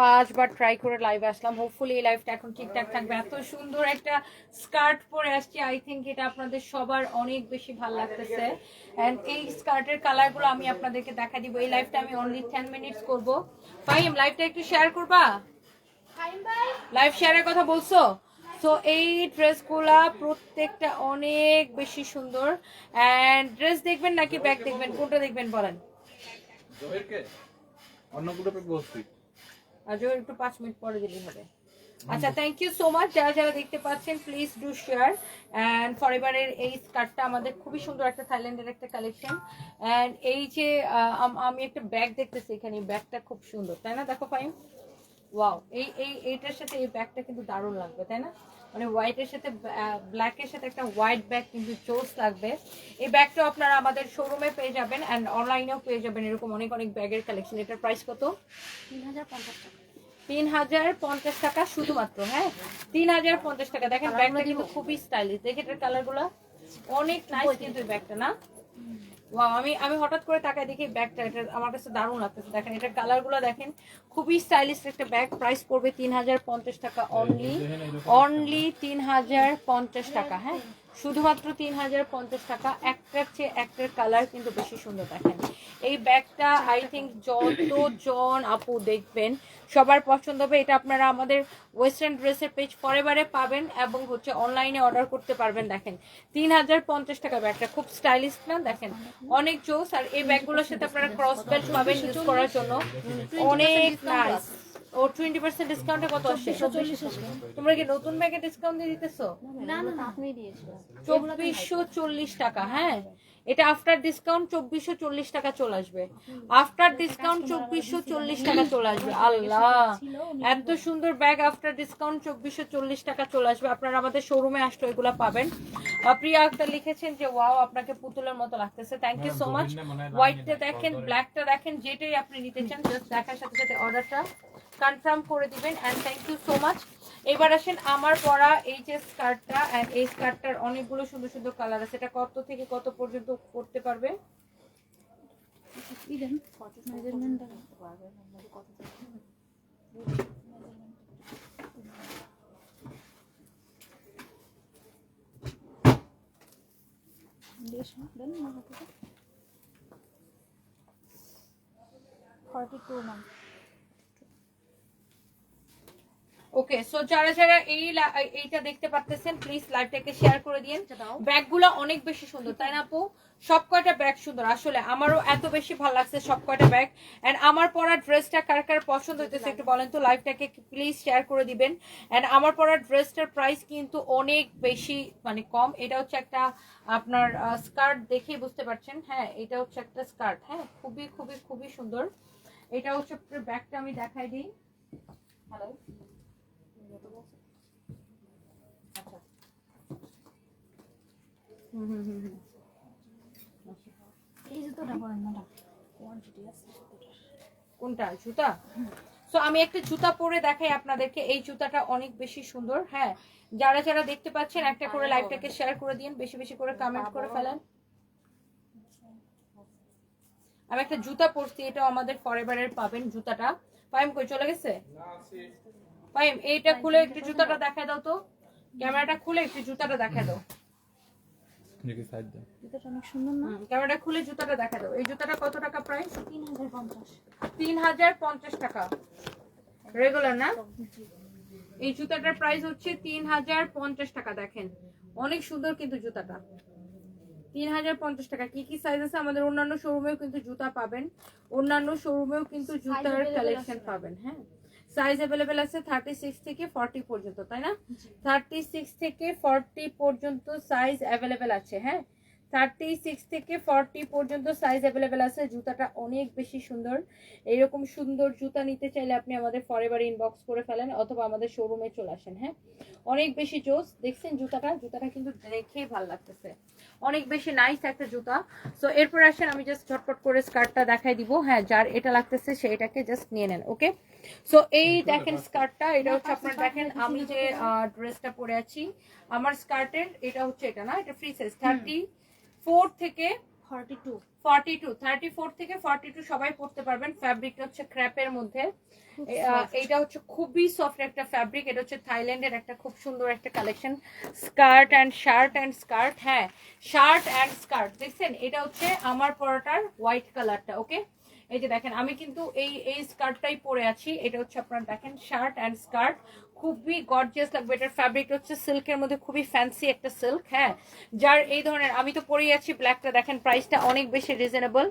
পাঁচবার ট্রাই করে লাইভে আসলাম। হোপফুলি এই লাইভটা এখন ঠিকঠাক থাকবে। এত সুন্দর একটা স্কার্ট পরে আসছি। আই থিঙ্ক এটা আপনাদের সবার অনেক বেশি ভালো লাগতেছে। অ্যান্ড এই স্কার্টের কালারগুলো আমি আপনাদেরকে দেখা দিব। এই লাইভটা আমি অনলি টেন মিনিটস করব। ফাইম লাইভটা একটু শেয়ার করবা? লাইভ শেয়ারের কথা বলছো? তো এই ড্রেসগুলা প্রত্যেকটা অনেক বেশি সুন্দর। অ্যান্ড ড্রেস দেখবেন নাকি ব্যাগ দেখবেন? কোনটা দেখবেন বলেন? অন্য গ্রুপে বসছি আজও একটু পাঁচ মিনিট পরে দিলেই হবে। আচ্ছা থ্যাংক ইউ সো মাচ যারা যারা দেখতে পাচ্ছেন প্লিজ ডু শেয়ার অ্যান্ড ফরএভারের এই স্কার্টটা আমাদের খুবই সুন্দর একটা থাইল্যান্ডের একটা কালেকশন অ্যান্ড এই যে আম- আমি একটা ব্যাগ দেখতেছি এখানে ব্যাগটা খুব সুন্দর তাই না? দেখো ফাইন ওয়াও এই এই এইটার সাথে এই ব্যাগটা কিন্তু দারুণ লাগবে তাই না? মানে হোয়াইটের সাথে ব্ল্যাকের সাথে একটা হোয়াইট ব্যাগ কিন্তু জোস লাগবে। এই ব্যাগটা আপনারা আমাদের শোরুমে পেয়ে যাবেন অ্যান্ড অনলাইনেও পেয়ে যাবেন এরকম অনেক অনেক ব্যাগের কালেকশন এটার প্রাইস কত? তিন হাজার পঞ্চাশ টাকা। তিন হাজার পঞ্চাশ টাকা শুধুমাত্র হ্যাঁ? তিন হাজার পঞ্চাশ টাকা। দেখেন ব্যাগটা কিন্তু খুবই স্টাইলিশ দেখে এটার কালারগুলো। অনেক নাইস কিন্তু ব্যাগটা না? ওয়াও আমি আমি হঠাৎ করে তাকায় দেখি ব্যাগটা এটা আমার কাছে দারুণ লাগতেছে। দেখেন এটার কালারগুলো দেখেন খুবই স্টাইলিশ একটা ব্যাগ প্রাইস পড়বে তিন হাজার পঞ্চাশ টাকা অনলি অনলি তিন হাজার পঞ্চাশ টাকা হ্যাঁ? শুধুমাত্র তিন হাজার পঞ্চাশ টাকা। একটার চেয়ে একটার কালার কিন্তু বেশি সুন্দর দেখেন। এই ব্যাগটা আই থিঙ্ক যতজন আপু দেখবেন, সবার পছন্দ হবে। এটা আপনারা আমাদের ওয়েস্টার্ন ড্রেসের পেজ পরেবারে পাবেন এবং হচ্ছে অনলাইনে অর্ডার করতে পারবেন, দেখেন। তিন হাজার পঞ্চাশ টাকা ব্যাগটা খুব স্টাইলিশ না, দেখেন? অনেক জোস আর এই ব্যাগগুলোর সাথে আপনারা ক্রস বেল্ট পাবেন ইউজ করার জন্য। অনেক নাইস ও টোয়েন্টি পার্সেন্ট ডিসকাউন্টে কত আসছে তোমরা কি নতুন ব্যাগে ডিসকাউন্ট দিয়ে দিতেছো? না না না আপনি চব্বিশশো চল্লিশ টাকা হ্যাঁ? এটা আফটার ডিসকাউন্ট চব্বিশশো চল্লিশ টাকা চলে আসবে। আফটার ডিসকাউন্ট চব্বিশশো চল্লিশ টাকা চলে আসবে। আল্লাহ! এত সুন্দর ব্যাগ আফটার ডিসকাউন্ট চব্বিশশো চল্লিশ টাকা চলে আসবে। আপনারা আমাদের শোরুমে আসলে এগুলো পাবেন। প্রিয়া আক্তার লিখেছেন যে ওয়াও আপনাকে পুতুলের মতো লাগতেছে। থ্যাংক ইউ সো মাচ হোয়াইটটা দেখেন ব্ল্যাকটা দেখেন যেটাই আপনি নিতে চান জাস্ট দেখার সাথে সাথে অর্ডারটা কনফার্ম করে দিবেন and thank you so much এবার আসেন আমার পরা এই যে স্কার্টটা অ্যান্ড এই স্কার্টটার অনেকগুলো সুন্দর সুন্দর কালার আছে। এটা কত থেকে কত পর্যন্ত করতে পারবে? Forty two ma'am okay so যারা যারা এই এইটা দেখতে পারতেছেন প্লিজ লাইভটাকে শেয়ার করে দিন ব্যাগগুলো অনেক বেশি সুন্দর তাই না আপু? সব কয়টা ব্যাগ সুন্দর আসলে আমারও এত বেশি ভালো লাগছে সব কয়টা ব্যাগ। এন্ড আমার পরা ড্রেসটা কার কার পছন্দ হইতেছে একটু বলেন তো লাইভটাকে প্লিজ শেয়ার করে দিবেন। এন্ড আমার পরা ড্রেসটার প্রাইস কিন্তু অনেক বেশি মানে কম। এটা হচ্ছে একটা আপনার স্কার্ট দেখেই বুঝতে পারছেন। হ্যাঁ এটা হচ্ছে একটা স্কার্ট হ্যাঁ খুবই খুবই খুবই সুন্দর। এটা হচ্ছে ব্যাগটা আমি দেখাই দিই। হ্যালো এই জুতোটা পরেন ম্যাডাম কোয়ান্টিটি আছে কোনটা? জুতা? সো আমি একটা জুতা পরে দেখাই আপনাদেরকে। এই জুতাটা অনেক বেশি সুন্দর হ্যাঁ? যারা যারা দেখতে পাচ্ছেন একটা করে লাইভটাকে শেয়ার করে দিন বেশি বেশি করে কমেন্ট করে ফেলেন। আমি একটা জুতা পরছি এটাও আমাদের ফরএভারের পাবেন জুতাটা। পাইম কই চলে গেছে? পাইম এইটা খুলে একটু জুতাটা দেখায় দাও তো। ক্যামেরাটা খুলে একটু জুতাটা দেখায় দাও। দেখি সাইড দাও জুতোটা অনেক সুন্দর না? ক্যামেরাটা খুলে জুতাটা দেখা দাও এই জুতাটা কত টাকা প্রাইস তিন হাজার পঞ্চাশ। তিন হাজার পঞ্চাশ টাকা। রেগুলার না? এই জুতাটার প্রাইস হচ্ছে তিন হাজার পঞ্চাশ টাকা দেখেন। অনেক সুন্দর কিন্তু জুতাটা। তিন হাজার পঞ্চাশ টাকা। কি কি সাইজ আছে? আমাদের অন্যান্য শোরুমেও কিন্তু জুতা পাবেন। অন্যান্য শোরুমেও কিন্তু জুতার কালেকশন পাবেন হ্যাঁ। সাইজ অ্যাভেলেবেল আছে থার্টি সিক্স থেকে ফর্টি পর্যন্ত তাই না? থার্টি সিক্স থেকে ফর্টি পর্যন্ত সাইজ অ্যাভেলেবেল আছে হ্যাঁ? থার্টি সিক্স থেকে ফর্টি পর্যন্ত সাইজ অ্যাভেলেবেল আছে জুতাটা অনেক বেশি সুন্দর। এইরকম সুন্দর জুতা নিতে চাইলে আপনি আমাদের ফরেভার ইনবক্স করে ফেলেন অথবা আমাদের শোরুমে চলে আসেন হ্যাঁ? অনেক বেশি জোস দেখছেন জুতাটা? জুতাটা কিন্তু দেখেই ভালো লাগতেছে। অনেক বেশি নাইস একটা জুতা। সো এরপর আসেন আমি জাস্ট ঝটপট করে স্কার্টটা দেখাই দিব। হ্যাঁ যার এটা লাগতেছে সে এটাকে জাস্ট নিয়ে নেন ওকে সো এই দেখেন স্কার্টটা এটা হচ্ছে আপনার দেখেন আমি যে ড্রেসটা পরে আছি আমার স্কার্টের এটা হচ্ছে এটা না এটা ফ্রি সাইজ থার্টি ফোর থেকে forty two forty two thirty four থেকে ফর্টি টু সবাই পড়তে পারবেন। ফ্যাব্রিকটা হচ্ছে ক্র্যাপের মধ্যে। এইটা হচ্ছে খুবই সফট একটা ফ্যাব্রিক এটা হচ্ছে থাইল্যান্ডের একটা খুব সুন্দর একটা collection skirt and shirt and skirt হ্যাঁ শার্ট অ্যান্ড স্কার্ট দেখছেন? এটা হচ্ছে আমার পরাটার হোয়াইট কালারটা ওকে এই যে দেখেন আমি কিন্তু এই এই স্কার্টটাই পরে আছি। এটা হচ্ছে আপনার দেখেন শার্ট অ্যান্ড স্কার্ট খুবই গর্জিয়াস লাগবে। এটার ফ্যাব্রিক হচ্ছে সিল্কের মধ্যে খুবই ফ্যান্সি একটা সিল্ক হ্যাঁ? যার এই ধরনের, আমি তো পরেই আছি ব্ল্যাকটা দেখেন প্রাইসটা অনেক বেশি রিজনেবল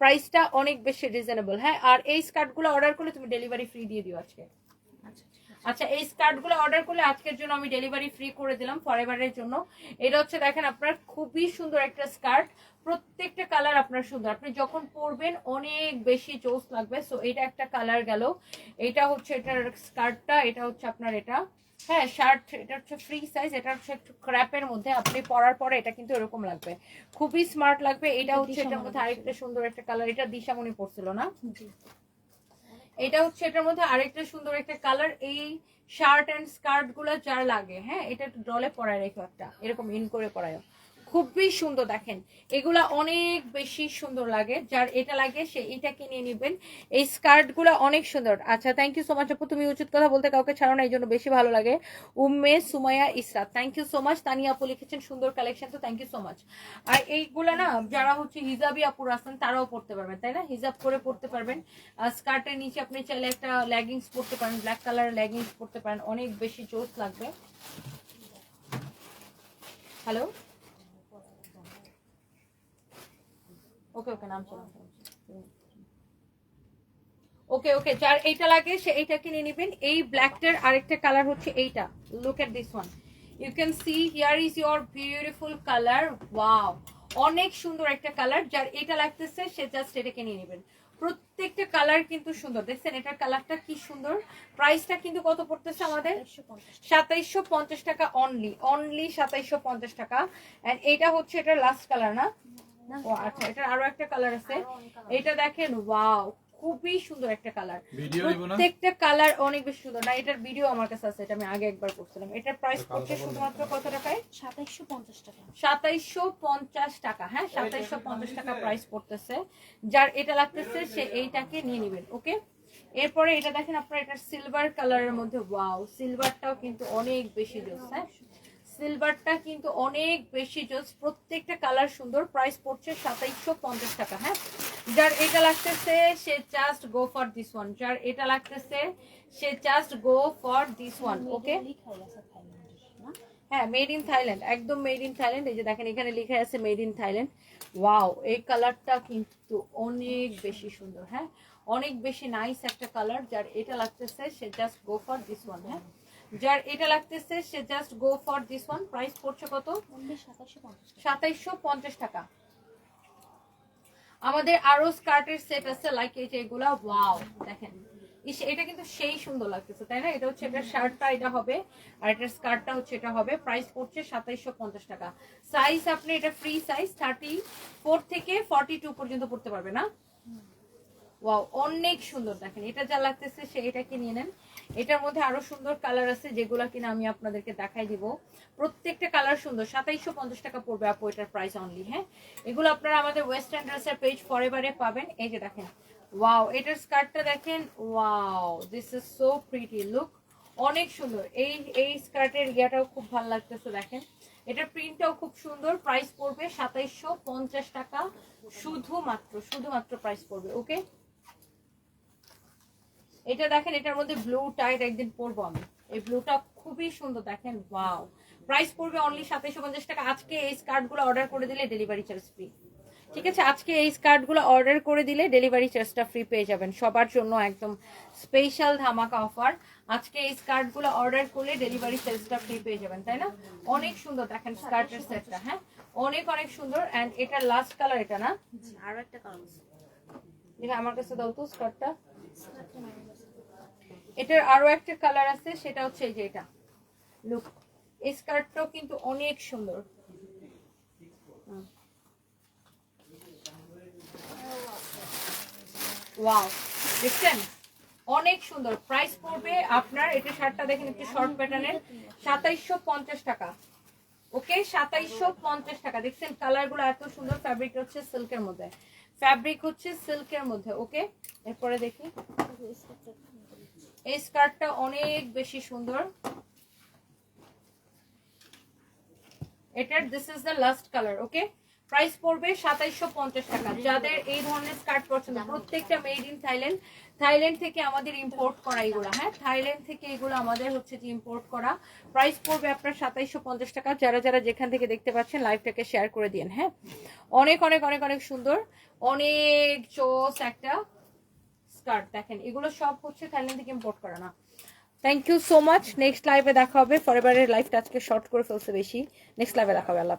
প্রাইসটা অনেক বেশি রিজনেবল হ্যাঁ? আর এই স্কার্টগুলো অর্ডার করলে তুমি ডেলিভারি ফ্রি দিয়ে দিও আজকে। আচ্ছা এই স্কার্টগুলো অর্ডার করলে আজকের জন্য আমি ডেলিভারি ফ্রি করে দিলাম ফরএভারের জন্য। এটা হচ্ছে দেখেন আপনার খুবই সুন্দর একটা স্কার্ট। প্রত্যেকটা কালার আপনার সুন্দর। আপনি যখন পরবেন অনেক বেশি জোস লাগবে। সো এটা একটা কালার গেল। এটা হচ্ছে এটার স্কার্টটা এটা হচ্ছে আপনার এটা। হ্যাঁ শার্ট এটা হচ্ছে ফ্রি সাইজ এটা হচ্ছে একটু ক্র্যাপের মধ্যে আপনি পরার পরে এটা কিন্তু এরকম লাগবে। খুবই স্মার্ট লাগবে। এটা হচ্ছে এটার মধ্যে আরেকটা সুন্দর একটা কালার এটা দিশামণি পড়ছিল না? এটা হচ্ছে, এটার মধ্যে আরেকটা সুন্দর একটা কালার এই শার্ট অ্যান্ড স্কার্টগুলো যার লাগে হ্যাঁ? এটা ডলে পরায় রেখো একটা, এরকম ইন করে পরায় খুবই সুন্দর দেখেন। এগুলা অনেক বেশি সুন্দর লাগে। যার এটা লাগে, সে এটা কিনে নেবেন। এই স্কার্টগুলো অনেক সুন্দর। আচ্ছা থ্যাংক ইউ সো মাচ আপু, তুমি উচিত কথা বলতে কাউকে ছাড়ো না এই জন্য বেশি ভালো লাগে। Umme Sumaiya Israt thank you so much Tania আপু লিখেছেন সুন্দর কালেকশন তো থ্যাংক ইউ সো মাচ আর এইগুলো না, যারা হচ্ছে হিজাবি আপুর আছেন, তারাও পড়তে পারবেন, তাই না? হিজাব করে পড়তে পারবেন। স্কার্টের নিচে আপনি চাইলে একটা লেগিংস পরতে পারেন ব্ল্যাক কালারের লেগিংস পরতে পারেন, অনেক বেশি জোস লাগবে। হ্যালো ওকে ওকে, নাম ওকে ওকে, যার এইটা লাগে, সে এইটা কিনে নেবেন। এই ব্ল্যাকটার আরেকটা কালার হচ্ছে এইটা। Look at this one you can see here is your beautiful colour wow অনেক সুন্দর একটা কালার যার এটা লাগতেছে, সে জাস্ট এটা কিনে নেবেন। প্রত্যেকটা কালার কিন্তু সুন্দর। দেখছেন, এটার কালারটা কি সুন্দর? প্রাইসটা কিন্তু কত পড়তেছে আমাদের? সাতাইশশো পঞ্চাশ টাকা অনলি অনলি সাতাইশশো পঞ্চাশ টাকা। এন্ড এটা হচ্ছে এটা লাস্ট কালার না? ও আচ্ছা এটা আরও একটা কালার আছে। এটা দেখেন ওয়াও খুবই সুন্দর একটা কালার প্রত্যেকটা কালার অনেক বেশি সুন্দর। না এটার ভিডিও আমার কাছে আছে এটা আমি আগে একবার করছিলাম। এটার প্রাইস পড়ছে শুধুমাত্র কত টাকায়? সাতাইশশো পঞ্চাশ টাকা। সাতাইশশো পঞ্চাশ টাকা হ্যাঁ সাতাইশশো পঞ্চাশ টাকা প্রাইস পড়তেছে। যার এটা লাগতেছে সে এইটাকে নিয়ে নেবেন ওকে? এরপরে এটা দেখেন আপনার এটা সিলভার কালারের মধ্যে ওয়াও সিলভারটাও কিন্তু অনেক বেশি জোস হ্যাঁ সিলভারটা কিন্তু অনেক বেশি জোস প্রত্যেকটা কালার সুন্দর প্রাইস পড়ছে সাতাইশশো পঞ্চাশ টাকা হ্যাঁ? যার এটা লাগতেছে সে just go for this one যার এটা লাগতেছে সে just go for this one okay হ্যাঁ মেড ইন থাইল্যান্ড একদম মেড ইন থাইল্যান্ড এই যে দেখেন এখানে লেখা আছে মেড ইন থাইল্যান্ড ওয়াও এই কালারটা কিন্তু অনেক বেশি সুন্দর হ্যাঁ? অনেক বেশি নাইস একটা কালার যার এটা লাগতেছে সে just go for this one হ্যাঁ? যার এটা লাগতেছে সে just go for this one price পড়ছে কত? অনলি সাতাইশশো পঞ্চাশ টাকা। সাতাইশশো পঞ্চাশ টাকা। আমাদের আরও স্কার্টের সেট আছে লাইক এই যে এগুলা ওয়াও দেখেন। এটা কিন্তু সেই সুন্দর লাগতেছে তাই না? এটা হচ্ছে এটা শার্টটা এটা হবে। আর এটার স্কার্টটা হচ্ছে এটা হবে। প্রাইস পড়ছে সাতাইশশো পঞ্চাশ টাকা। সাইজ আপনি এটা ফ্রি সাইজ থার্টি ফোর থেকে ফর্টি টু পর্যন্ত পড়তে পারবে না? ওয়াও অনেক সুন্দর দেখেন। এটা যা লাগতেছে সে এটাকে নিয়ে নেন। এটার মধ্যে আরও সুন্দর কালার আছে যেগুলা কিনা আমি আপনাদেরকে দেখাই দিব। প্রত্যেকটা কালার সুন্দর। সাতাইশশো পঞ্চাশ টাকা পড়বে আপু এটার প্রাইস অনলি হ্যাঁ? এগুলো আপনারা আমাদের ওয়েস্টার্ন ড্রেসের পেজ ফরএভারে পাবেন। এই যে দেখেন। ওয়াও এটার স্কার্টটা দেখেন। Wow this is so pretty look অনেক সুন্দর। এই এই স্কার্টের ইয়াটাও খুব ভালো লাগতেছে, দেখেন। এটার প্রিন্টটাও খুব সুন্দর। প্রাইস পড়বে সাতাইশশো পঞ্চাশ টাকা। শুধুমাত্র শুধুমাত্র প্রাইস পড়বে ওকে এটা দেখেন এটার মধ্যে ব্লু টাইট একদিন পরবো আমি। এই ব্লুটা খুবই সুন্দর দেখেন ওয়াও প্রাইস পড়বে অনলি সাতাইশো পঞ্চাশ টাকা। আজকে এই স্কার্টগুলো অর্ডার করে দিলে ডেলিভারি চার্জ ফ্রি ঠিক আছে আজকে এই স্কার্টগুলো অর্ডার করে দিলে ডেলিভারি চার্জটা ফ্রি পেয়ে যাবেন। সবার জন্য একদম স্পেশাল ধামাকা অফার আজকে এই স্কার্টগুলো অর্ডার করলে ডেলিভারি চার্জটা ফ্রি পেয়ে যাবেন তাই না? অনেক সুন্দর দেখেন স্কার্টের সেটটা হ্যাঁ? অনেক অনেক সুন্দর। এন্ড এটা লাস্ট কালার এটা না? আরও একটা এটা আমার কাছে দাও তো স্কার্টটা। এটার আরও একটা কালার আছে, সেটা হচ্ছে এই যে এটা। লুক এই স্কার্টটাও কিন্তু অনেক সুন্দর। ওয়াও দেখছেন? অনেক সুন্দর। প্রাইস পড়বে আপনার, এটা শার্টটা দেখেন একটু শর্ট প্যাটার্নের সাতাইশশো পঞ্চাশ টাকা। ওকে সাতাইশশো পঞ্চাশ টাকা। দেখছেন কালারগুলো এত সুন্দর ফ্যাব্রিক হচ্ছে সিল্কের মধ্যে। ফ্যাব্রিক হচ্ছে সিল্কের মধ্যে ওকে এরপরে দেখি। এই স্কার্টটা অনেক বেশি সুন্দর। এটার this is the last colour okay price পড়বে সাতাইশশো পঞ্চাশ টাকা। যাদের এই ধরনের স্কার্ট পছন্দ, প্রত্যেকটা মেড ইন থাইল্যান্ড থাইল্যান্ড থেকে আমাদের ইম্পোর্ট করা এগুলো হ্যাঁ? থাইল্যান্ড থেকে এগুলো আমাদের হচ্ছে যে ইম্পোর্ট করা। প্রাইস পড়বে আপনার সাতাইশশো পঞ্চাশ টাকা। যারা যারা যেখান থেকে দেখতে পাচ্ছেন, লাইভটাকে শেয়ার করে দিন হ্যাঁ? অনেক অনেক অনেক অনেক সুন্দর। অনেক চোস একটা স্কার্ট দেখেন, এগুলো সব হচ্ছে থাইল্যান্ড থেকে ইম্পোর্ট করা না। Thank you so much next লাইভে দেখা হবে। ফরএভারের লাইফটা আজকে শর্ট করে ফেলছে বেশি। নেক্সট লাইভে দেখা হবে। আল্লাহ